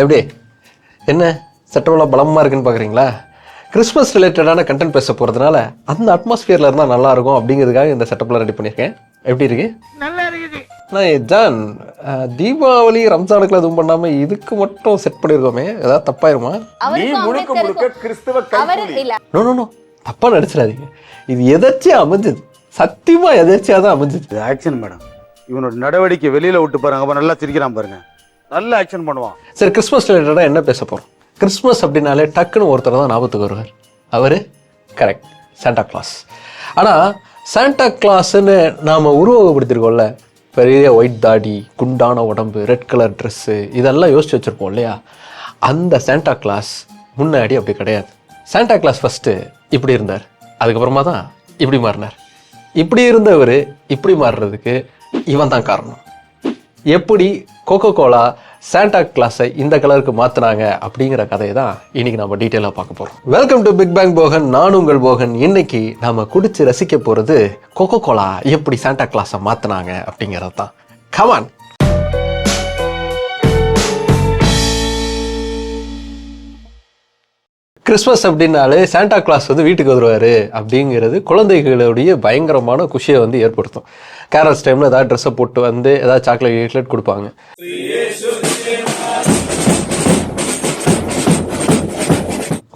எப்படி? என்ன? சட்டமெல்லாம் பலமாக இருக்குன்னு பார்க்குறீங்களா கிறிஸ்மஸ் ரிலேட்டடான கண்டென்ட் பேச போகிறதுனால அந்த அட்மாஸ்பியரில் இருந்தால் நல்லா இருக்கும் அப்படிங்கிறதுக்காக இந்த செட்டப்லாம் ரெடி பண்ணியிருக்கேன். எப்படி இருக்கு? நல்லா இருக்குது. நான் ஜான் தீபாவளி ரம்ஜானுக்குலாம் எதுவும் பண்ணாமல் இதுக்கு மட்டும் செட் பண்ணியிருக்கோமே ஏதாவது தப்பாயிருமா? நீ முழுக்க முழுக்க கிறிஸ்தவ நோ நோ நோ தப்பாக நடிச்சிடாதீங்க. இது எதாச்சியாக அமைஞ்சது? சத்தியமாக எதாச்சியாக தான் அமைஞ்சது. ஆக்ஷன் மேடம் இவனோட நடவடிக்கை வெளியில விட்டு பாருங்க. அப்ப நல்லா சிரிக்கிறான் பாருங்க. நல்ல ஆக்ஷன் பண்ணுவான். சரி கிறிஸ்மஸ் ரிலேட்டடாக என்ன பேச போகிறோம் கிறிஸ்மஸ் அப்படின்னாலே டக்குன்னு ஒருத்தர் தான் ஞாபகத்துக்கு வருவார். அவர் கரெக்ட் சாண்டா கிளாஸ் ஆனால் சாண்டா கிளாஸ்ன்னு நாம் உருவகப்படுத்திருக்கோம்ல. பெரிய ஒயிட் தாடி குண்டான உடம்பு ரெட் கலர் ட்ரெஸ்ஸு இதெல்லாம் யோசிச்சு வச்சுருப்போம் இல்லையா? அந்த சாண்டா கிளாஸ் முன்னாடி அப்படி கிடையாது. சாண்டா கிளாஸ் ஃபஸ்ட்டு இப்படி இருந்தார். அதுக்கப்புறமா தான் இப்படி மாறினார். இப்படி இருந்தவர் இப்படி மாறுறதுக்கு இவன் தான் காரணம். எப்படி கோகோ கோலா சாண்டா கிளாஸை இந்த கலருக்கு மாற்றினாங்க அப்படிங்கிற கதையை தான் இன்னைக்கு நம்ம டீட்டெயிலாக பார்க்க போகிறோம் welcome to Big Bang Bogan நான் உங்கள் போகன். இன்னைக்கு நம்ம குடிச்சு ரசிக்க போகிறது கோகோ கோலா எப்படி சாண்டா கிளாஸை மாற்றினாங்க அப்படிங்கிறது தான் கமான் கிறிஸ்மஸ் அப்படின்னாலே சாண்டா கிளாஸ் வந்து வீட்டுக்கு வருவார் அப்படிங்கிறது குழந்தைகளுடைய பயங்கரமான குஷியை வந்து ஏற்படுத்தும். கேரல்ஸ் டைமில் ஏதாவது ட்ரெஸ்ஸை போட்டு வந்து ஏதாவது சாக்லேட் கீக்லேட் கொடுப்பாங்க.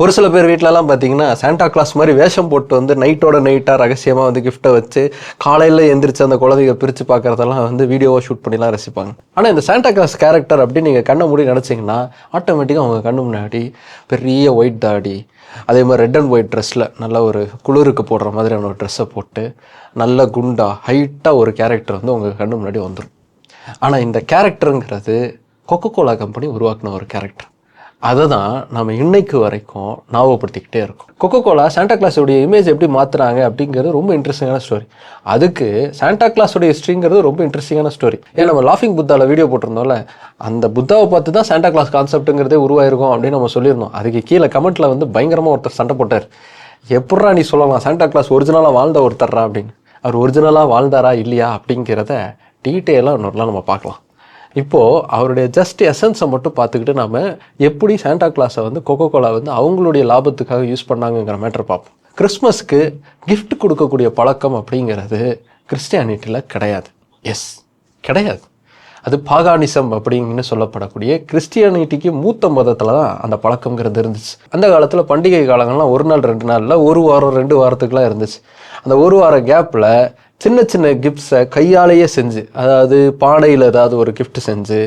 ஒரு சில பேர் வீட்டிலலாம் பார்த்தீங்கன்னா சாண்டா கிளாஸ் மாதிரி வேஷம் போட்டு வந்து நைட்டோட நைட்டாக ரகசியமாக வந்து கிஃப்ட்டை வச்சு காலையில் எந்திரிச்சு அந்த குழந்தைங்க பிரித்து பார்க்குறதெல்லாம் வந்து வீடியோவை ஷூட் பண்ணிலாம் ரசிப்பாங்க. ஆனால் இந்த சாண்டா கிளாஸ் கேரக்டர் அப்படின்னு நீங்கள் கண்ணை மூடி நினச்சிங்கன்னா ஆட்டோமேட்டிக்காக அவங்க கண்ணு முன்னாடி பெரிய ஒயிட் தாடி அதே மாதிரி ரெட் அண்ட் ஒயிட் ட்ரெஸ்ஸில் நல்ல ஒரு குளிருக்கு போடுற மாதிரியான ஒரு ட்ரெஸ்ஸை போட்டு நல்ல குண்டா ஹைட்டாக ஒரு கேரக்டர் வந்து உங்கள் கண்ணு முன்னாடி வந்துடும் ஆனால் இந்த கேரக்டருங்கிறது கொக்கோ கோலா கம்பெனி உருவாக்கின ஒரு கேரக்டர் அதை தான் நம்ம இன்னைக்கு வரைக்கும் ஞாபகப்படுத்திக்கிட்டே இருக்கோம். கொக்கோ கோலா சாண்டா கிளாஸோடைய இமேஜ் எப்படி மாற்றுறாங்க அப்படிங்கிறது ரொம்ப இன்ட்ரெஸ்டிங்கான ஸ்டோரி அதுக்கு சாண்டா கிளாஸோடைய ஹிஸ்ட்ரிங்கிறது ரொம்ப இன்ட்ரெஸ்டிங்கான ஸ்டோரி ஏன் நம்ம லாஃபிங் புத்தாவில் வீடியோ போட்டிருந்தோம்ல அந்த புத்தாவை பார்த்து தான் சாண்டா கிளாஸ் கான்செப்ட்டுங்கிறதே உருவாயிருக்கும் அப்படின்னு நம்ம சொல்லியிருந்தோம். அதுக்கு கீழே கமெண்ட்டில் வந்து பயங்கரமாக ஒருத்தர் சண்டை போட்டார். எப்பட்றா நீ சொல்லலாம் சாண்டா கிளாஸ் ஒரிஜினலாக வாழ்ந்த ஒருத்தர்ரா? அப்படின்னு. அவர் ஒரிஜினலாக வாழ்ந்தாரா இல்லையா? அப்படிங்கிறத டீட்டெயிலாக இன்னொருலாம் நம்ம பார்க்கலாம். இப்போது அவருடைய ஜஸ்ட் எசன்ஸை மட்டும் பார்த்துக்கிட்டு நாம் எப்படி சாண்டா கிளாஸை வந்து கொக்கோ கோலா வந்து அவங்களுடைய லாபத்துக்காக யூஸ் பண்ணாங்கங்கிற மேட்ரு பார்ப்போம். கிறிஸ்மஸ்க்கு கிஃப்ட் கொடுக்கக்கூடிய பழக்கம் அப்படிங்கிறது கிறிஸ்டியானிட்டியில் கிடையாது. எஸ் கிடையாது. அது பாகானிசம் அப்படின்னு சொல்லப்படக்கூடிய கிறிஸ்டியானிட்டிக்கு மூத்த மதத்தில் தான் அந்த பழக்கங்கிறது இருந்துச்சு. அந்த காலத்தில் பண்டிகை காலங்கள்லாம் ஒரு நாள் ரெண்டு நாளில் ஒரு வாரம் ரெண்டு வாரத்துக்குலாம் இருந்துச்சு. அந்த ஒரு வார கேப்பில் சின்ன சின்ன கிஃப்ட்ஸை கையாலேயே செஞ்சு அதாவது பானையில் ஏதாவது ஒரு கிஃப்ட் செஞ்சு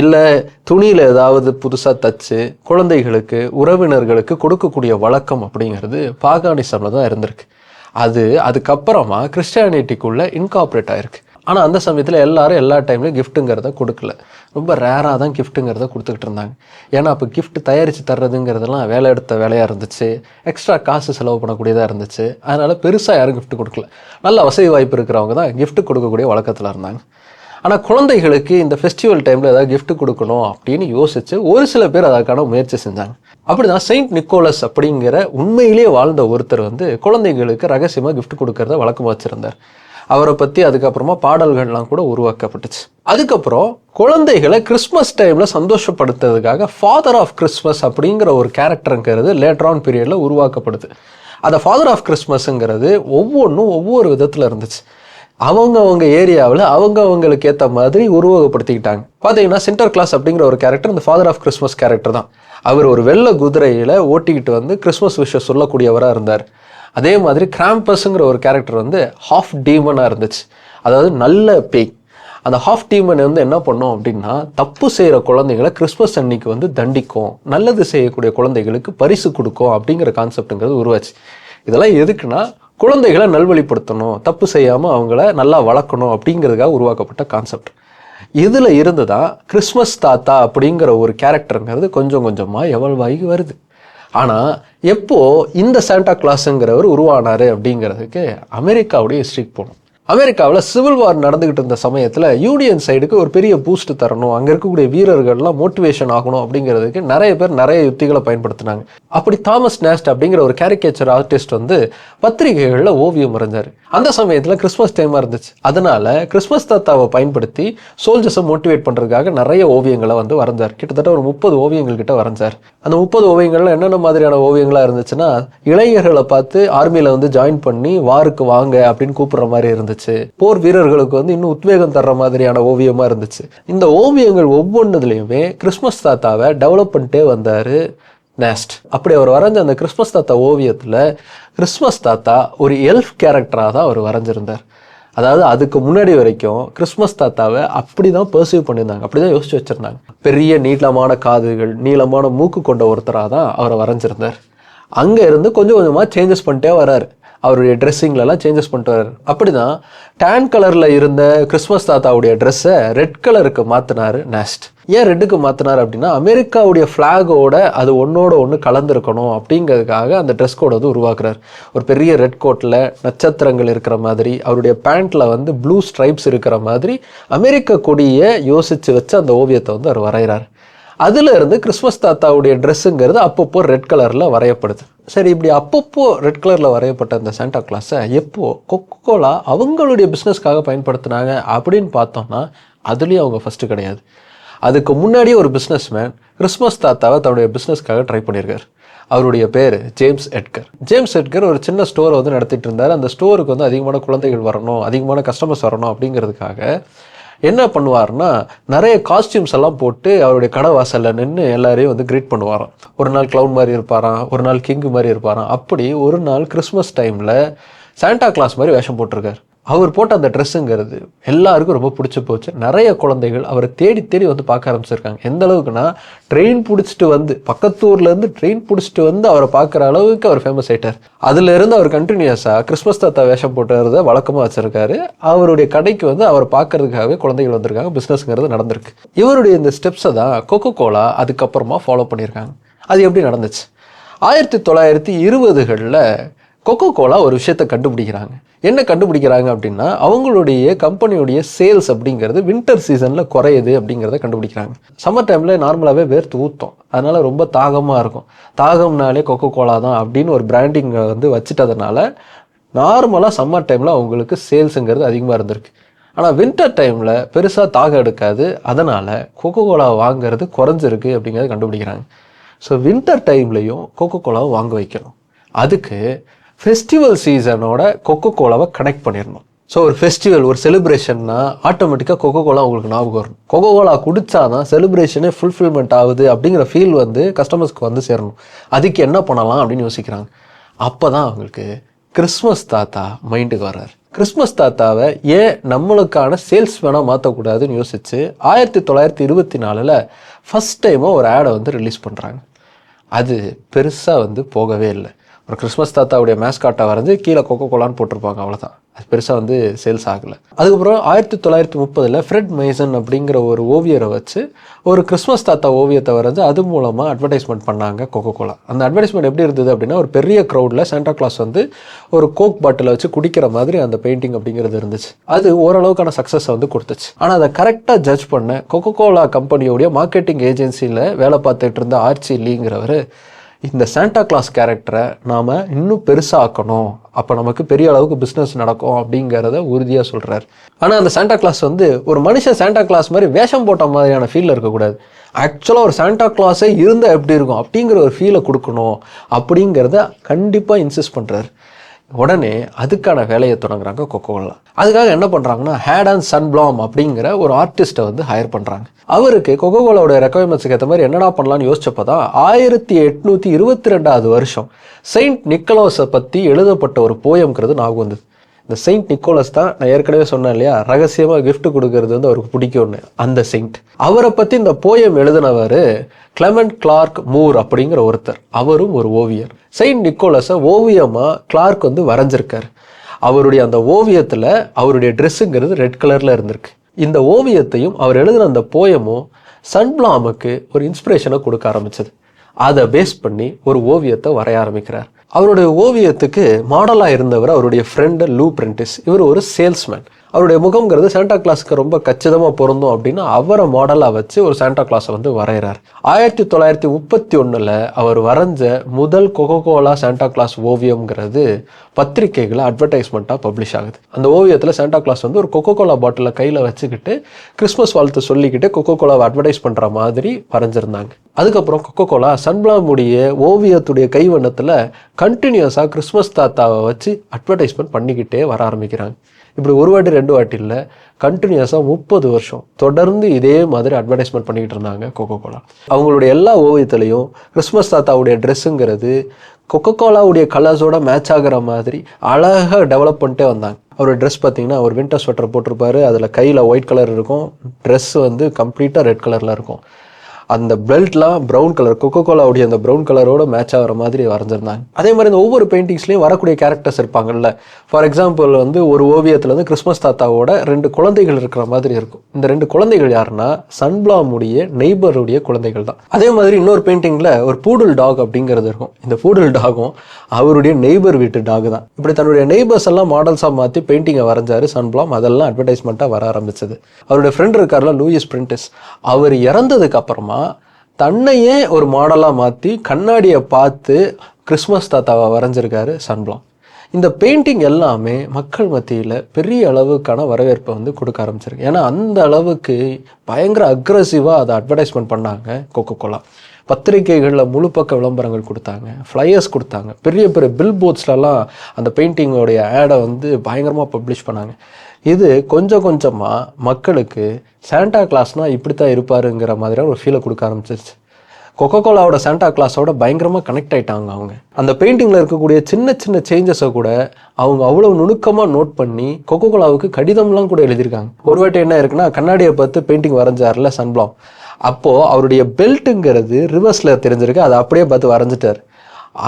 இல்லை துணியில் ஏதாவது புதுசாக தச்சு குழந்தைகளுக்கு உறவினர்களுக்கு கொடுக்கக்கூடிய வழக்கம் அப்படிங்கிறது பாகானிசமில் தான் இருந்திருக்கு. அது அதுக்கப்புறமா கிறிஸ்டியானிட்டிக்குள்ளே இன்கார்பரேட் ஆயிருக்கு. ஆனால் அந்த சமயத்தில் எல்லாரும் எல்லா டைம்லையும் கிஃப்ட்டுங்கிறத கொடுக்கல. ரொம்ப ரேராக தான் கிஃப்ட்டுங்கிறத கொடுத்துக்கிட்டு இருந்தாங்க. ஏன்னா அப்போ கிஃப்ட் தயாரித்து தர்றதுங்கிறதெல்லாம் வேலை எடுத்த வேலையாக இருந்துச்சு. எக்ஸ்ட்ரா காசு செலவு பண்ணக்கூடியதாக இருந்துச்சு. அதனால் பெருசாக யாரும் கிஃப்ட் கொடுக்கல. நல்ல வசதி வாய்ப்பு இருக்கிறவங்க தான் கிஃப்ட் கொடுக்கக்கூடிய வழக்கத்தில் இருந்தாங்க. ஆனால் குழந்தைகளுக்கு இந்த ஃபெஸ்டிவல் டைமில் ஏதாவது கிஃப்ட் கொடுக்கணும் அப்படின்னு யோசிச்சு ஒரு சில பேர் அதற்கான முயற்சி செஞ்சாங்க. அப்படி தான் செயின்ட் நிக்கோலஸ் அப்படிங்கிற உண்மையிலேயே வாழ்ந்த ஒருத்தர் வந்து குழந்தைகளுக்கு ரகசியமாக கிஃப்ட் கொடுக்கறத வழக்கமாக வச்சுருந்தார். அவரை பற்றி அதுக்கப்புறமா பாடல்கள்லாம் கூட உருவாக்கப்பட்டுச்சு. அதுக்கப்புறம் குழந்தைகளை கிறிஸ்மஸ் டைமில் சந்தோஷப்படுத்துறதுக்காக ஃபாதர் ஆஃப் கிறிஸ்மஸ் அப்படிங்கிற ஒரு கேரக்டருங்கிறது லேட்டர் ஆன் பீரியடில் உருவாக்கப்படுது. அந்த ஃபாதர் ஆஃப் கிறிஸ்மஸ்ங்கிறது ஒவ்வொன்றும் ஒவ்வொரு விதத்தில் இருந்துச்சு. அவங்கவுங்க ஏரியாவில் அவங்கவுங்களுக்கு ஏற்ற மாதிரி உருவகப்படுத்திக்கிட்டாங்க. பார்த்தீங்கன்னா சென்டர் கிளாஸ் அப்படிங்கிற ஒரு கேரக்டர் இந்த ஃபாதர் ஆஃப் கிறிஸ்மஸ் கேரக்டர் தான். அவர் ஒரு வெள்ளை குதிரையில் ஓட்டிக்கிட்டு வந்து கிறிஸ்மஸ் விஷயம் சொல்லக்கூடியவராக இருந்தார். அதே மாதிரி கிராம்பஸ்ங்கிற ஒரு கேரக்டர் வந்து ஹாஃப் டீமனாக இருந்துச்சு. அதாவது நல்ல பேய். அந்த ஹாஃப் டீமன் வந்து என்ன பண்ணோம் அப்படின்னா தப்பு செய்கிற குழந்தைகளை கிறிஸ்மஸ் அன்னைக்கு வந்து தண்டிக்கும். நல்லது செய்யக்கூடிய குழந்தைகளுக்கு பரிசு கொடுக்கும் அப்படிங்கிற கான்செப்ட்டுங்கிறது உருவாச்சு. இதெல்லாம் எதுக்குன்னா குழந்தைகளை நல்வழிப்படுத்தணும். தப்பு செய்யாமல் அவங்கள நல்லா வளர்க்கணும் அப்படிங்கிறதுக்காக உருவாக்கப்பட்ட கான்செப்ட் இதில் இருந்து தான் கிறிஸ்மஸ் தாத்தா அப்படிங்கிற ஒரு கேரக்டருங்கிறது கொஞ்சம் கொஞ்சமாக எவ்வளவாகி வருது. ஆனால் எப்போது இந்த சாண்டா கிளாஸுங்கிறவர் உருவானாரு அப்படிங்கிறதுக்கு அமெரிக்காவுடைய ஹிஸ்ட்ரிக்கு போகணும். அமெரிக்காவில் சிவில் வார் நடந்துகிட்டு இருந்த சமயத்தில் யூனியன் சைடுக்கு ஒரு பெரிய பூஸ்ட் தரணும். அங்கே இருக்கக்கூடிய வீரர்கள்லாம் மோட்டிவேஷன் ஆகணும் அப்படிங்கிறதுக்கு நிறைய பேர் நிறைய யுத்திகளை பயன்படுத்தினாங்க. அப்படி தாமஸ் நேஸ்ட் அப்படிங்கிற ஒரு கேரிகேச்சர் ஆர்டிஸ்ட் வந்து பத்திரிகைகளில் ஓவியம் வரைஞ்சார். அந்த சமயத்தில் கிறிஸ்மஸ் டைமாக இருந்துச்சு. அதனால கிறிஸ்மஸ் தாத்தாவை பயன்படுத்தி சோல்ஜர்ஸை மோட்டிவேட் பண்ணுறதுக்காக நிறைய ஓவியங்களை வந்து வரைஞ்சார். கிட்டத்தட்ட ஒரு முப்பது ஓவியங்கள் கிட்ட வரைஞ்சார். அந்த முப்பது ஓவியங்கள்ல என்னென்ன மாதிரியான ஓவியங்களாக இருந்துச்சுன்னா இளைஞர்களை பார்த்து ஆர்மியில் வந்து ஜாயின் பண்ணி வாருக்கு வாங்க அப்படின்னு கூப்பிடுற மாதிரி இருந்துச்சு. போர் வீரர்களுக்கு வந்து இன்னும் உத்வேகம் தர்ற மாதிரியான ஓவியமாக இருந்துச்சு. இந்த ஓவியங்கள் ஒவ்வொன்றுலையுமே கிறிஸ்மஸ் தாத்தாவை டெவலப் பண்ணிட்டே வந்தார் நேஸ்ட் அப்படி அவர் வரைஞ்ச அந்த கிறிஸ்மஸ் தாத்தா ஓவியத்தில் கிறிஸ்மஸ் தாத்தா ஒரு எல்ஃப் கேரக்டராக தான் அவர் வரைஞ்சிருந்தார். அதாவது அதுக்கு முன்னாடி வரைக்கும் கிறிஸ்மஸ் தாத்தாவை அப்படி தான் பர்சீவ் பண்ணியிருந்தாங்க. அப்படி தான் யோசிச்சு வச்சுருந்தாங்க. பெரிய நீளமான காதுகள் நீளமான மூக்கு கொண்ட ஒருத்தராக தான் அவரை வரைஞ்சிருந்தார். அங்கே இருந்து கொஞ்சம் கொஞ்சமாக சேஞ்சஸ் பண்ணிட்டே வராரு. அவருடைய ட்ரெஸ்ஸிங்லலாம் சேஞ்சஸ் பண்ணிட்டு வர்றாரு. அப்படிதான் டேன் கலரில் இருந்த கிறிஸ்மஸ் தாத்தாவுடைய ட்ரெஸ்ஸை ரெட் கலருக்கு மாற்றினார் நேஸ்ட் ஏன் ரெட்டுக்கு மாற்றினார் அப்படின்னா அமெரிக்காவுடைய ஃப்ளாகோட அது ஒன்றோட ஒன்று கலந்துருக்கணும் அப்படிங்கிறதுக்காக அந்த ட்ரெஸ் கோட் வந்து உருவாக்குறார். ஒரு பெரிய ரெட் கோட்டில் நட்சத்திரங்கள் இருக்கிற மாதிரி அவருடைய பேண்ட்டில் வந்து ப்ளூ ஸ்ட்ரைப்ஸ் இருக்கிற மாதிரி அமெரிக்க கொடியை யோசித்து வச்சு அந்த ஓவியத்தை வந்து அவர் வரைகிறார். அதுலேருந்து கிறிஸ்மஸ் தாத்தாவுடைய ட்ரெஸ்ஸுங்கிறது அப்பப்போ ரெட் கலரில் வரையப்படுது. சரி இப்படி அப்பப்போ ரெட் கலரில் வரையப்பட்ட இந்த சாண்டா கிளாஸை எப்போது கொக்கோலா அவங்களுடைய பிஸ்னஸ்க்காக பயன்படுத்தினாங்க அப்படின்னு பார்த்தோம்னா அதுலேயும் அவங்க ஃபஸ்ட்டு கிடையாது. அதுக்கு முன்னாடியே ஒரு பிஸ்னஸ்மேன் கிறிஸ்மஸ் தாத்தாவை தன்னுடைய பிஸ்னஸ்க்காக ட்ரை பண்ணியிருக்காரு. அவருடைய பேர் ஜேம்ஸ் எட்கர் ஜேம்ஸ் எட்கர் ஒரு சின்ன ஸ்டோரை வந்து நடத்திட்டு இருந்தார். அந்த ஸ்டோருக்கு வந்து அதிகமான குழந்தைகள் வரணும் அதிகமான கஸ்டமர்ஸ் வரணும் அப்படிங்கிறதுக்காக என்ன பண்ணுவார்னா நிறைய காஸ்டியூம்ஸ் எல்லாம் போட்டு அவருடைய கடை வாசலில் நின்று எல்லாரையும் வந்து கிரீட் பண்ணுவாராம். ஒரு நாள் க்ளவுன் மாதிரி இருப்பாராம் ஒரு நாள் கிங்கு மாதிரி இருப்பாராம். அப்படி ஒரு நாள் கிறிஸ்மஸ் டைமில் சாண்டா கிளாஸ் மாதிரி வேஷம் போட்டிருக்காரு. அவர் போட்ட அந்த ட்ரெஸ்ஸுங்கிறது எல்லாருக்கும் ரொம்ப பிடிச்சி போச்சு. நிறைய குழந்தைகள் அவரை தேடி தேடி வந்து பார்க்க ஆரம்பிச்சிருக்காங்க. எந்த அளவுக்குன்னா ட்ரெயின் பிடிச்சிட்டு வந்து பக்கத்தூர்லேருந்து ட்ரெயின் பிடிச்சிட்டு வந்து அவரை பார்க்குற அளவுக்கு அவர் ஃபேமஸ் ஆகிட்டார் அதுலேருந்து அவர் கண்டினியூஸாக கிறிஸ்மஸ் தாத்தா வேஷம் போட்டுறத வழக்கமாக வச்சுருக்காரு. அவருடைய கடைக்கு வந்து அவரை பார்க்கறதுக்காகவே குழந்தைகள் வந்திருக்காங்க. பிஸ்னஸ்ங்கிறது நடந்திருக்கு. இவருடைய இந்த ஸ்டெப்ஸை தான் கொக்கோ கோலா அதுக்கப்புறமா ஃபாலோ பண்ணியிருக்காங்க. அது எப்படி நடந்துச்சு? ஆயிரத்தி தொள்ளாயிரத்தி இருபதுகளில் கொக்கோ கோலா ஒரு விஷயத்தை கண்டுபிடிக்கிறாங்க. என்ன கண்டுபிடிக்கிறாங்க அப்படின்னா அவங்களுடைய கம்பெனியுடைய சேல்ஸ் அப்படிங்கிறது வின்டர் சீசனில் குறையுது அப்படிங்கிறத கண்டுபிடிக்கிறாங்க. சம்மர் டைமில் நார்மலாகவே வேர்த்து ஊற்றும் அதனால் ரொம்ப தாகமாக இருக்கும். தாகம்னாலே கொக்கோ கோலா தான் அப்படின்னு ஒரு பிராண்டிங்கை வந்து வச்சுட்டதுனால நார்மலாக சம்மர் டைமில் அவங்களுக்கு சேல்ஸுங்கிறது அதிகமாக இருந்திருக்கு. ஆனால் வின்டர் டைமில் பெருசாக தாகம் எடுக்காது. அதனால் கொக்கோ கோலா வாங்குறது குறைஞ்சிருக்கு அப்படிங்கிறத கண்டுபிடிக்கிறாங்க. ஸோ வின்டர் டைம்லையும் கொக்கோ கோலாவை வாங்க வைக்கணும். அதுக்கு ஃபெஸ்டிவல் சீசனோட கொக்கோ கோலாவை கனெக்ட் பண்ணிடணும். ஸோ ஒரு ஃபெஸ்டிவல் ஒரு செலிப்ரேஷன்னா ஆட்டோமேட்டிக்காக கொக்கோ கோலா உங்களுக்கு ஞாபகம் வரும். கொக்கோ கோலா குடிச்சாதான் செலிப்ரேஷனே ஃபுல்ஃபில்மெண்ட் ஆகுது அப்படிங்கிற ஃபீல் வந்து கஸ்டமர்ஸ்க்கு வந்து சேரணும். அதுக்கு என்ன பண்ணலாம் அப்படின்னு யோசிக்கிறாங்க. அப்போ தான் அவங்களுக்கு கிறிஸ்மஸ் தாத்தா மைண்டுக்கு வர்றாரு. கிறிஸ்மஸ் தாத்தாவை ஏன் நம்மளுக்கான சேல்ஸ் வேணால் மாற்றக்கூடாதுன்னு யோசிச்சு ஆயிரத்தி தொள்ளாயிரத்தி இருபத்தி நாலில் ஃபஸ்ட் டைமாக ஒரு ஆடை வந்து ரிலீஸ் பண்ணுறாங்க அது பெருசாக வந்து போகவே இல்லை. ஒரு கிறிஸ்மஸ் தாத்தாவுடைய மேஸ்காட்டாக வரைஞ்சி கீழே கொக்கோ கோலான்னு போட்டிருப்பாங்க அவ்வளோதான் அது பெருசாக வந்து சேல்ஸ் ஆகலை. அதுக்கப்புறம் ஆயிரத்தி தொள்ளாயிரத்தி முப்பதில் ஃப்ரெட் மைசன் அப்படிங்கிற ஒரு ஓவியரை வச்சு ஒரு கிறிஸ்மஸ் தாத்தா ஓவியத்தை வரைஞ்சி அது மூலமாக அட்வர்டைஸ்மெண்ட் பண்ணாங்க கொக்கோ கோலா அந்த அட்வர்டைஸ்மெண்ட் எப்படி இருந்தது அப்படின்னா ஒரு பெரிய க்ரௌடில் சாண்டா கிளாஸ் வந்து ஒரு கோக் பாட்டிலை வச்சு குடிக்கிற மாதிரி அந்த பெயிண்டிங் அப்படிங்கிறது இருந்துச்சு. அது ஓரளவுக்கான சக்ஸஸை வந்து கொடுத்துச்சு. ஆனால் அதை கரெக்டாக ஜட்ஜ் பண்ண கொக்கோ கோலா கம்பெனியோடைய மார்க்கெட்டிங் ஏஜென்சியில் வேலை பார்த்துட்டு இருந்த ஆர்ச்சி லீங்கிறவர் இந்த சாண்டா கிளாஸ் கேரக்டரை நாம் இன்னும் பெருசாக ஆக்கணும் அப்போ நமக்கு பெரிய அளவுக்கு பிஸ்னஸ் நடக்கும் அப்படிங்கிறத உறுதியாக சொல்கிறார் ஆனால் அந்த சாண்டா கிளாஸ் வந்து ஒரு மனுஷன் சாண்டா கிளாஸ் மாதிரி வேஷம் போட்ட மாதிரியான ஃபீலில் இருக்கக்கூடாது. ஆக்சுவலாக ஒரு சாண்டா கிளாஸே இருந்தால் எப்படி இருக்கும்? அப்படிங்கிற ஒரு ஃபீலை கொடுக்கணும். அப்படிங்கிறத கண்டிப்பாக இன்சிஸ்ட் பண்ணுறாரு உடனே அதுக்கான வேலையை தொடங்குறாங்க கொக்கோகோலா. அதுக்காக என்ன பண்ணுறாங்கன்னா ஹேட் அண்ட் சன்பிளாம் அப்படிங்கிற ஒரு ஆர்டிஸ்ட்டை வந்து ஹையர் பண்ணுறாங்க அவருக்கு கொக்கோகோலாவோட ரெக்குவயர்மெண்ட்ஸுக்கு ஏற்ற மாதிரி என்னடா பண்ணலாம்னு யோசிச்சப்போ தான் ஆயிரத்தி எட்நூற்றி இருபத்தி ரெண்டாவது வருஷம் செயின்ட் நிக்கலோஸை பற்றி எழுதப்பட்ட ஒரு போயம்ங்கிறது ஞாபகம் வந்தது. இந்த செயின்ட் நிக்கோலஸ் தான் நான் ஏற்கனவே சொன்னேன் இல்லையா? ரகசியமாக கிஃப்ட் கொடுக்கறது வந்து அவருக்கு பிடிக்கும்னு அந்த செயின்ட் அவரை பற்றி இந்த போயம் எழுதினவர் கிளமெண்ட் கிளார்க் மூர் அப்படிங்கிற ஒருத்தர். அவரும் ஒரு ஓவியர். செயின்ட் நிக்கோலஸை ஓவியமாக கிளார்க் வந்து வரைஞ்சிருக்கார். அவருடைய அந்த ஓவியத்தில் அவருடைய ட்ரெஸ்ஸுங்கிறது ரெட் கலரில் இருந்திருக்கு. இந்த ஓவியத்தையும் அவர் எழுதின அந்த போயமும் சன்பிளாமுக்கு ஒரு இன்ஸ்பிரேஷனை கொடுக்க ஆரம்பிச்சது. அதை பேஸ் பண்ணி ஒரு ஓவியத்தை வரைய ஆரம்பிக்கிறார். அவருடைய ஓவியத்துக்கு மாடலாக இருந்தவர் அவருடைய ஃப்ரெண்டு லூ பிரிண்டிஸ். இவர் ஒரு சேல்ஸ்மேன் அவருடைய முகம்ங்கிறது சாண்டா கிளாஸ்க்கு ரொம்ப கச்சிதமாக பொருந்தும் அப்படின்னு அவரை மாடலாக வச்சு ஒரு சாண்டா கிளாஸை வந்து வரைகிறார் ஆயிரத்தி தொள்ளாயிரத்தி முப்பத்தி ஒன்றில் அவர் வரைஞ்ச முதல் கொகோகோலா சாண்டா கிளாஸ் ஓவியம்ங்கிறது பத்திரிகைகளை அட்வர்டைஸ்மெண்ட்டாக பப்ளிஷ் ஆகுது. அந்த ஓவியத்தில் சாண்டா கிளாஸ் வந்து ஒரு கொக்கோ கோலா பாட்டிலை கையில் வச்சுக்கிட்டு கிறிஸ்மஸ் வாழ்த்து சொல்லிக்கிட்டு கொக்கோகோலாவை அட்வர்டைஸ் பண்ணுற மாதிரி வரைஞ்சிருந்தாங்க. அதுக்கப்புறம் கொக்கோகோலா சன்பிளாமுடைய ஓவியத்துடைய கைவண்ணத்தில் கண்டினியூஸாக கிறிஸ்மஸ் தாத்தாவை வச்சு அட்வர்டைஸ்மெண்ட் பண்ணிக்கிட்டே வர ஆரம்பிக்கிறாங்க. இப்படி ஒரு வாட்டி ரெண்டு வாட்டி இல்லை. கண்டினியூஸாக முப்பது வருஷம் தொடர்ந்து இதே மாதிரி அட்வர்டைஸ்மெண்ட் பண்ணிக்கிட்டு இருந்தாங்க கொக்கோ கோலா அவங்களுடைய எல்லா ஓவியத்துலேயும் கிறிஸ்மஸ் தாத்தாவுடைய ட்ரெஸ்ஸுங்கிறது கொக்கோ கோலாவுடைய கலர்ஸோட மேட்ச் ஆகிற மாதிரி அழகாக டெவலப் பண்ணிட்டே வந்தாங்க. அவர் ட்ரெஸ் பார்த்தீங்கன்னா அவர் வின்டர் ஸ்வெட்டர் போட்டிருப்பாரு. அதில் கையில் ஒயிட் கலர் இருக்கும். ட்ரெஸ் வந்து கம்ப்ளீட்டாக ரெட் கலரில் இருக்கும். அந்த பெல்ட்லாம் ப்ரௌன் கலர் கொக்கோ கோலாவுடைய அந்த ப்ரௌன் கலரோட மேட்ச் ஆகிற மாதிரி வரைஞ்சிருந்தாங்க. அதே மாதிரி இந்த ஒவ்வொரு பெயிண்டிங்ஸ்லையும் வரக்கூடிய கேரக்டர்ஸ் இருப்பாங்கல்ல. ஃபார் எக்ஸாம்பிள் வந்து ஒரு ஓவியத்தில் வந்து கிறிஸ்மஸ் தாத்தாவோட ரெண்டு குழந்தைகள் இருக்கிற மாதிரி இருக்கும். இந்த ரெண்டு குழந்தைகள் யாருன்னா சன்பிளாமுடைய நெய்பருடைய குழந்தைகள் தான். அதே மாதிரி இன்னொரு பெயிண்டிங்கில் ஒரு பூடல் டாக் அப்படிங்கிறது இருக்கும். இந்த பூடல் டாகும் அவருடைய நெய்பர் வீட்டு டாக் தான். இப்படி தன்னுடைய நெய்பர்ஸ் எல்லாம் மாடல்ஸாக மாற்றி பெயிண்டிங்கை வரைஞ்சாரு சன்பிளாம் அதெல்லாம் அட்வர்டைஸ்மெண்ட்டாக வர ஆரம்பிச்சது. அவருடைய ஃப்ரெண்ட் இருக்கார்ல லூயிஸ் பிரிண்டஸ் அவர் இறந்ததுக்கு அப்புறமா தன்னையே ஒரு மாடலாக மாற்றி கண்ணாடியை பார்த்து கிறிஸ்மஸ் தாத்தாவை வரைஞ்சிருக்காரு சன்பிளாம் இந்த பெயிண்டிங் எல்லாமே மக்கள் மத்தியில் பெரிய அளவுக்கான வரவேற்பை வந்து கொடுக்க ஆரம்பிச்சிருக்கு. ஏன்னா அந்த அளவுக்கு பயங்கர அக்ரஸிவாக அதை அட்வர்டைஸ்மெண்ட் பண்ணாங்க கொக்கோ கோலா பத்திரிகைகளில் முழு பக்க விளம்பரங்கள் கொடுத்தாங்க ஃப்ளையர்ஸ் கொடுத்தாங்க. பெரிய பெரிய பில் போர்ட்ஸ்லலாம் அந்த பெயிண்டிங்கோடைய ஆடை வந்து பயங்கரமாக பப்ளிஷ் பண்ணாங்க. இது கொஞ்சம் கொஞ்சமாக மக்களுக்கு சாண்டா கிளாஸ்னால் இப்படி தான் இருப்பாருங்கிற மாதிரியான ஒரு ஃபீலை கொடுக்க ஆரம்பிச்சிருச்சு. கொக்கோ கோலாவோட சாண்டா கிளாஸோட பயங்கரமாக கனெக்ட் ஆயிட்டாங்க அவங்க. அந்த பெயிண்டிங்கில் இருக்கக்கூடிய சின்ன சின்ன சேஞ்சஸை கூட அவங்க அவ்வளோ நுணுக்கமாக நோட் பண்ணி கொக்கோ கோலாவுக்கு கடிதம்லாம் கூட எழுதியிருக்காங்க. ஒரு வாட்டி என்ன இருக்குன்னா கண்ணாடியை பார்த்து பெயிண்டிங் வரைஞ்சார்ல சன்பிளாம் அப்போது அவருடைய பெல்ட்டுங்கிறது ரிவர்ஸில் தெரிஞ்சிருக்கு. அதை அப்படியே பார்த்து வரைஞ்சிட்டார்.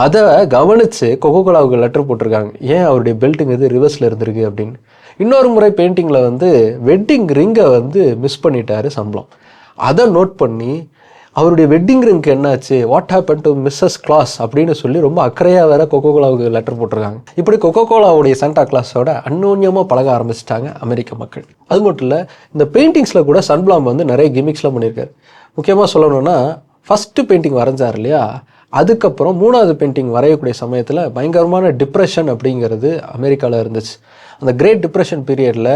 அதை கவனித்து கொக்கோ கோலாவுக்கு லெட்டர் போட்டிருக்காங்க. ஏன் அவருடைய பெல்ட்டுங்கிறது ரிவர்ஸில் இருந்திருக்கு அப்படின்னு. இன்னொரு முறை பெயிண்டிங்கில் வந்து வெட்டிங் ரிங்கை வந்து மிஸ் பண்ணிட்டாரு சம்பளம். அதை நோட் பண்ணி அவருடைய வெட்டிங் ரிங்க்கு என்னாச்சு? What happen to Mrs Claus அப்படின்னு சொல்லி ரொம்ப அக்கறையாக வேற கொக்கோ கோலாவுக்கு லெட்டர் போட்டிருக்காங்க. இப்படி கொக்கோ கோலாவுடைய சாண்டா கிளாஸோட அந்யோன்யமாக பழக ஆரம்பிச்சிட்டாங்க அமெரிக்க மக்கள். அது மட்டும் இல்லை இந்த பெயிண்டிங்ஸில் கூட சன்பிளாம் வந்து நிறைய கிமிக்ஸ்லாம் பண்ணியிருக்காரு. முக்கியமாக சொல்லணும்னா ஃபஸ்ட்டு பெயிண்டிங் வரைஞ்சார் இல்லையா? அதுக்கப்புறம் மூணாவது பெயிண்டிங் வரையக்கூடிய சமயத்தில் பயங்கரமான டிப்ரெஷன் அப்படிங்கிறது அமெரிக்காவில் இருந்துச்சு. அந்த கிரேட் டிப்ரெஷன் பீரியடில்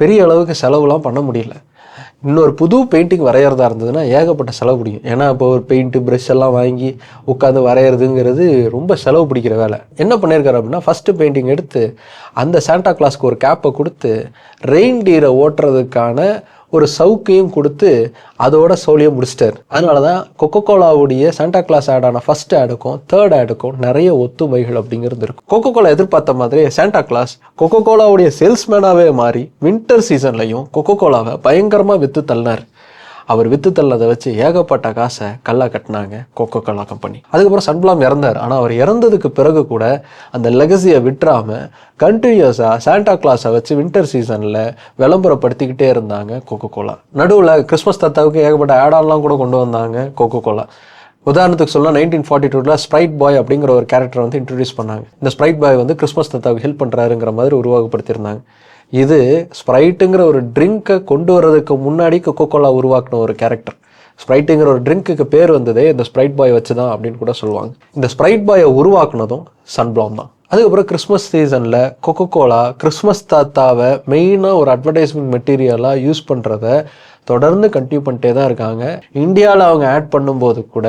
பெரிய அளவுக்கு செலவுலாம் பண்ண முடியல. இன்னொரு புது பெயிண்டிங் வரைகிறதா இருந்ததுன்னா ஏகப்பட்ட செலவு பிடிக்கும். ஏன்னா இப்போ ஒரு பெயிண்ட்டு ப்ரஷ் எல்லாம் வாங்கி உட்காந்து வரைகிறதுங்கிறது ரொம்ப செலவு பிடிக்கிற வேலை. என்ன பண்ணியிருக்காரு அப்படின்னா ஃபஸ்ட்டு பெயிண்டிங் எடுத்து அந்த சாண்டா கிளாஸ்க்கு ஒரு கேப்பை கொடுத்து ரெயின் டீரை ஓட்டுறதுக்கான ஒரு சவுக்கையும் கொடுத்து அதோட சோழியை முடிச்சிட்டாரு. அதனால தான் கொக்கோ கோலாவுடைய சாண்டா கிளாஸ் ஆடான ஃபர்ஸ்ட் ஆடுக்கும் தேர்ட் ஆடுக்கும் நிறைய ஒத்துமைகள் அப்படிங்கிறது இருக்கும் கொக்கோ கோலா எதிர்பார்த்த மாதிரி சாண்டா கிளாஸ் கொக்கோ கோலாவுடைய சேல்ஸ்மேனாகவே மாறி வின்டர் சீசன்லையும் கொக்கோ கோலாவை பயங்கரமாக விற்று தள்ளினார். அவர் வித்து தள்ளதை வச்சு ஏகப்பட்ட காசை கல்லாக கட்டினாங்க கொக்கோ கோலா கம்பெனி அதுக்கப்புறம் சன்பிளாம் இறந்தார். ஆனால் அவர் இறந்ததுக்கு பிறகு கூட அந்த லெகசியை விட்டுறாமல் கண்டினியூஸாக சாண்டா கிளாஸை வச்சு வின்டர் சீசனில் விளம்பரப்படுத்திக்கிட்டே இருந்தாங்க கொக்கோ கோலா நடுவில் கிறிஸ்மஸ் தத்தாவுக்கு ஏகப்பட்ட ஆடான்லாம் கூட கொண்டு வந்தாங்க கொக்கோ கோலா உதாரணத்துக்கு சொல்லலாம் நைன்டீன் ஃபார்ட்டி டூவில் ஸ்ப்ரைட் பாய் அப்படிங்கிற ஒரு கேரக்டர் வந்து இன்ட்ரடியூஸ் பண்ணாங்க. இந்த ஸ்ப்ரைட் பாய் வந்து கிறிஸ்மஸ் தத்தாவுக்கு ஹெல்ப் பண்ணுறாருங்கிற மாதிரி உருவாக்கப்படுத்தியிருந்தாங்க இது ஸ்ப்ரைட்டுங்கிற ஒரு ட்ரிங்க்கை கொண்டு வர்றதுக்கு முன்னாடி கொக்கோ கோலா உருவாக்கின ஒரு கேரக்டர் ஸ்ப்ரைட்டுங்கிற ஒரு ட்ரிங்க்குக்கு பேர் வந்ததே இந்த ஸ்ப்ரைட் பாய் வச்சு தான் அப்படின்னு கூட சொல்லுவாங்க. இந்த ஸ்ப்ரைட் பாயை உருவாக்குனதும் சன்ப்ளாம் தான். அதுக்கப்புறம் கிறிஸ்மஸ் சீசனில் கொக்கோ கோலா கிறிஸ்மஸ் தாத்தாவை மெயினாக ஒரு அட்வர்டைஸ்மெண்ட் மெட்டீரியலாக யூஸ் பண்ணுறத தொடர்ந்து கண்டினியூ பண்ணிட்டே தான் இருக்காங்க. இந்தியாவில் அவங்க ஆட் பண்ணும்போது கூட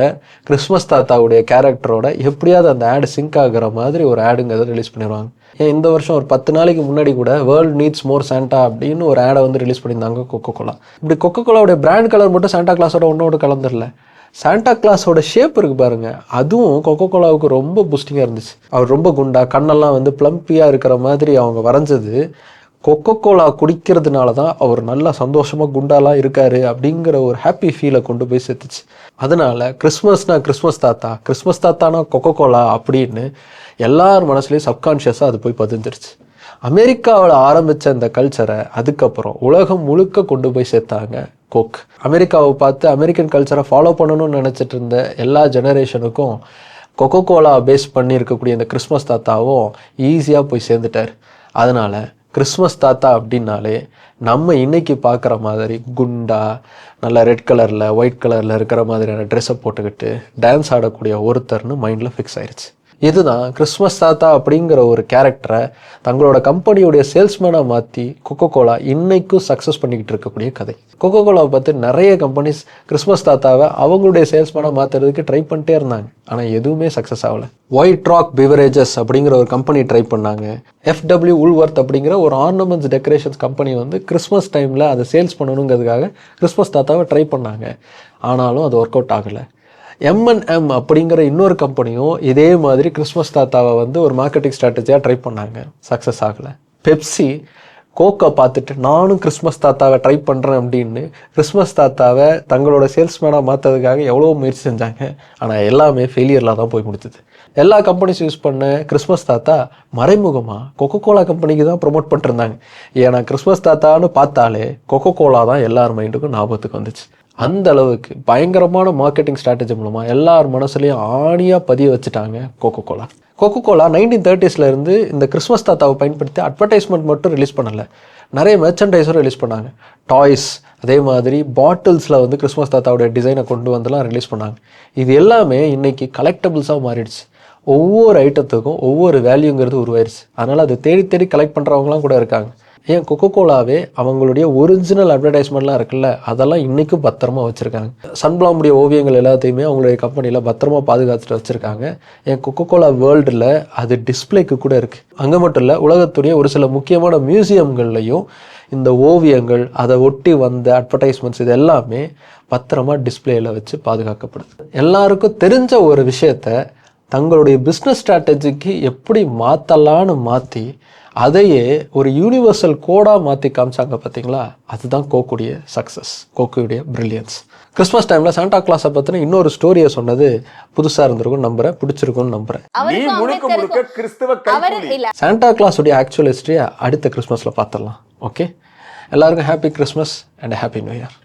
கிறிஸ்மஸ் தாத்தாவுடைய கேரக்டரோட எப்படியாவது அந்த ஆடு சிங்க் ஆகுற மாதிரி ஒரு ஆடுங்கிறத ரிலீஸ் பண்ணிடுவாங்க ஏன் இந்த வருஷம் ஒரு பத்து நாளைக்கு முன்னாடி கூட வேர்ல்ட் நீட்ஸ் மோர் சாண்டா அப்படின்னு ஒரு ஆடை வந்து ரிலீஸ் பண்ணியிருந்தாங்க கொக்கோ கோலா இப்படி கொக்கோ கோலாவுடைய பிராண்ட் கலர் மட்டும் சாண்டா கிளாஸோட ஒன்றோட கலந்துடல. சாண்டா கிளாஸோட ஷேப் இருக்கு பாருங்க. அதுவும் கொக்கோ கோலாவுக்கு ரொம்ப பூஸ்டிங்காக இருந்துச்சு. அவர் ரொம்ப குண்டா கண்ணெல்லாம் வந்து ப்ளம்பியாக இருக்கிற மாதிரி அவங்க வரைஞ்சது. கொக்கோ கோலா குடிக்கிறதுனால தான் அவர் நல்லா சந்தோஷமாக குண்டாலாம் இருக்காரு அப்படிங்கிற ஒரு ஹாப்பி ஃபீலை கொண்டு போய் சேர்த்துச்சு அதனால கிறிஸ்மஸ்னா கிறிஸ்மஸ் தாத்தா கிறிஸ்மஸ் தாத்தானா கொக்கோ கோலா அப்படின்னு எல்லார் மனசுலேயும் சப்கான்ஷியஸாக அது போய் பதிஞ்சிருச்சு. அமெரிக்காவில் ஆரம்பித்த அந்த கல்ச்சரை அதுக்கப்புறம் உலகம் முழுக்க கொண்டு போய் சேர்த்தாங்க கோக் அமெரிக்காவை பார்த்து அமெரிக்கன் கல்ச்சரை ஃபாலோ பண்ணணும்னு நினச்சிட்டு இருந்த எல்லா ஜெனரேஷனுக்கும் கொக்கோ கோலா பேஸ் பண்ணி இருக்கக்கூடிய இந்த கிறிஸ்மஸ் தாத்தாவும் ஈஸியாக போய் சேர்ந்துட்டார். அதனால் கிறிஸ்மஸ் தாத்தா அப்படின்னாலே நம்ம இன்னைக்கு பார்க்குற மாதிரி குண்டா நல்ல ரெட் கலரில் ஒயிட் கலரில் இருக்கிற மாதிரியான ட்ரெஸ்ஸை போட்டுக்கிட்டு டான்ஸ் ஆடக்கூடிய ஒருத்தர்னு மைண்டில் ஃபிக்ஸ் ஆயிடுச்சு இதுதான் கிறிஸ்மஸ் தாத்தா அப்படிங்கிற ஒரு கேரக்டரை தங்களோட கம்பெனியுடைய சேல்ஸ்மேனாக மாற்றி கொக்கோ கோலா இன்னைக்கும் சக்ஸஸ் பண்ணிக்கிட்டு இருக்கக்கூடிய கதை. கொக்கோ கோலாவை பார்த்து நிறைய கம்பெனிஸ் கிறிஸ்மஸ் தாத்தாவை அவங்களுடைய சேல்ஸ்மேனாக மாற்றுறதுக்கு ட்ரை பண்ணிட்டே இருந்தாங்க. ஆனால் எதுவுமே சக்ஸஸ் ஆகலை. ஒயிட் ராக் பிவரேஜஸ் அப்படிங்கிற ஒரு கம்பெனி ட்ரை பண்ணாங்க. எஃப்டபிள்யூ உல்வர்த் அப்படிங்கிற ஒரு ஆர்னமெண்ட்ஸ் டெக்கரேஷன்ஸ் கம்பெனி வந்து கிறிஸ்மஸ் டைமில் அதை சேல்ஸ் பண்ணணுங்கிறதுக்காக கிறிஸ்மஸ் தாத்தாவை ட்ரை பண்ணாங்க. ஆனாலும் அது ஒர்க் அவுட் ஆகலை. எம்என்எம் அப்படிங்கிற இன்னொரு கம்பெனியும் இதே மாதிரி கிறிஸ்மஸ் தாத்தாவை வந்து ஒரு மார்க்கெட்டிங் ஸ்ட்ராட்டஜியாக ட்ரை பண்ணாங்க. சக்ஸஸ் ஆகலை. பெப்சி கோக்கை பார்த்துட்டு நானும் கிறிஸ்மஸ் தாத்தாவை ட்ரை பண்ணுறேன் அப்படின்னு கிறிஸ்மஸ் தாத்தாவை தங்களோட சேல்ஸ்மேனாக மாற்றுறதுக்காக எவ்வளோ முயற்சி செஞ்சாங்க. ஆனால் எல்லாமே ஃபெயிலியரில் தான் போய் முடிச்சது எல்லா கம்பெனிஸ் யூஸ் பண்ண கிறிஸ்மஸ் தாத்தா மறைமுகமாக கொக்கோ கோலா கம்பெனிக்கு தான் ப்ரொமோட் பண்ணிட்டுருந்தாங்க ஏன்னா கிறிஸ்மஸ் தாத்தான்னு பார்த்தாலே கொக்கோ கோலா தான் எல்லார் மைண்டுக்கும் ஞாபகத்துக்கு வந்துச்சு. அந்த அளவுக்கு பயங்கரமான மார்க்கெட்டிங் ஸ்ட்ராட்டஜி மூலமாக எல்லார் மனசுலையும் ஆணியாக பதிய வச்சுட்டாங்க Coca Cola Coca Cola nineteen தேர்ட்டிஸ்லேருந்து இந்த கிறிஸ்மஸ் தாத்தாவை பயன்படுத்தி அட்வர்டைஸ்மெண்ட் மட்டும் ரிலீஸ் பண்ணலை. நிறைய மெர்ச்சன்டைஸும் ரிலீஸ் பண்ணாங்க. டாய்ஸ் அதே மாதிரி பாட்டில்ஸில் வந்து கிறிஸ்மஸ் தாத்தாவோட டிசைனை கொண்டு வந்துலாம் ரிலீஸ் பண்ணாங்க. இது எல்லாமே இன்றைக்கி கலெக்டபிள்ஸாக மாறிடுச்சு. ஒவ்வொரு ஐட்டத்துக்கும் ஒவ்வொரு வேல்யூங்கிறது உருவாயிருச்சு. அதனால் அதை தேடி தேடி கலெக்ட் பண்ணுறவங்களாம் கூட இருக்காங்க. ஏன் கொக்கோ கோலாவே அவங்களுடைய ஒரிஜினல் அட்வர்டைஸ்மெண்ட்லாம் இருக்குல்ல அதெல்லாம் இன்றைக்கும் பத்திரமா வச்சுருக்காங்க. சன்பிளாமுடைய ஓவியங்கள் எல்லாத்தையுமே அவங்களுடைய கம்பெனியில் பத்திரமா பாதுகாத்துட்டு வச்சுருக்காங்க. ஏன் கொக்கோ கோலா வேர்ல்டில் அது டிஸ்ப்ளேக்கு கூட இருக்குது அங்கே மட்டும் இல்லை உலகத்துடைய ஒரு சில முக்கியமான மியூசியம்கள்லையும் இந்த ஓவியங்கள் அதை ஒட்டி வந்த அட்வர்டைஸ்மெண்ட்ஸ் இது எல்லாமே பத்திரமா டிஸ்ப்ளேயில் வச்சு பாதுகாக்கப்படுது. எல்லாருக்கும் தெரிஞ்ச ஒரு விஷயத்த தங்களுடைய பிஸ்னஸ் ஸ்ட்ராட்டஜிக்கு எப்படி மாற்றலான்னு மாற்றி அதையே ஒரு யூனிவர்சல் கோடாக மாற்றி காமிச்சாங்க பார்த்தீங்களா அதுதான் கோக்குடைய சக்ஸஸ் கோக்குடைய பிரில்லியன்ஸ் கிறிஸ்மஸ் டைமில் சாண்டா கிளாஸை பற்றின இன்னொரு ஸ்டோரியை சொன்னது புதுசாக இருந்திருக்கும் நம்புறேன் பிடிச்சிருக்கும்னு நம்புறேன். சாண்டா கிளாஸுடைய ஆக்சுவல் ஹிஸ்ட்ரியை அடுத்த கிறிஸ்மஸில் பார்த்துடலாம் ஓகே எல்லாருக்கும் happy Christmas and happy new year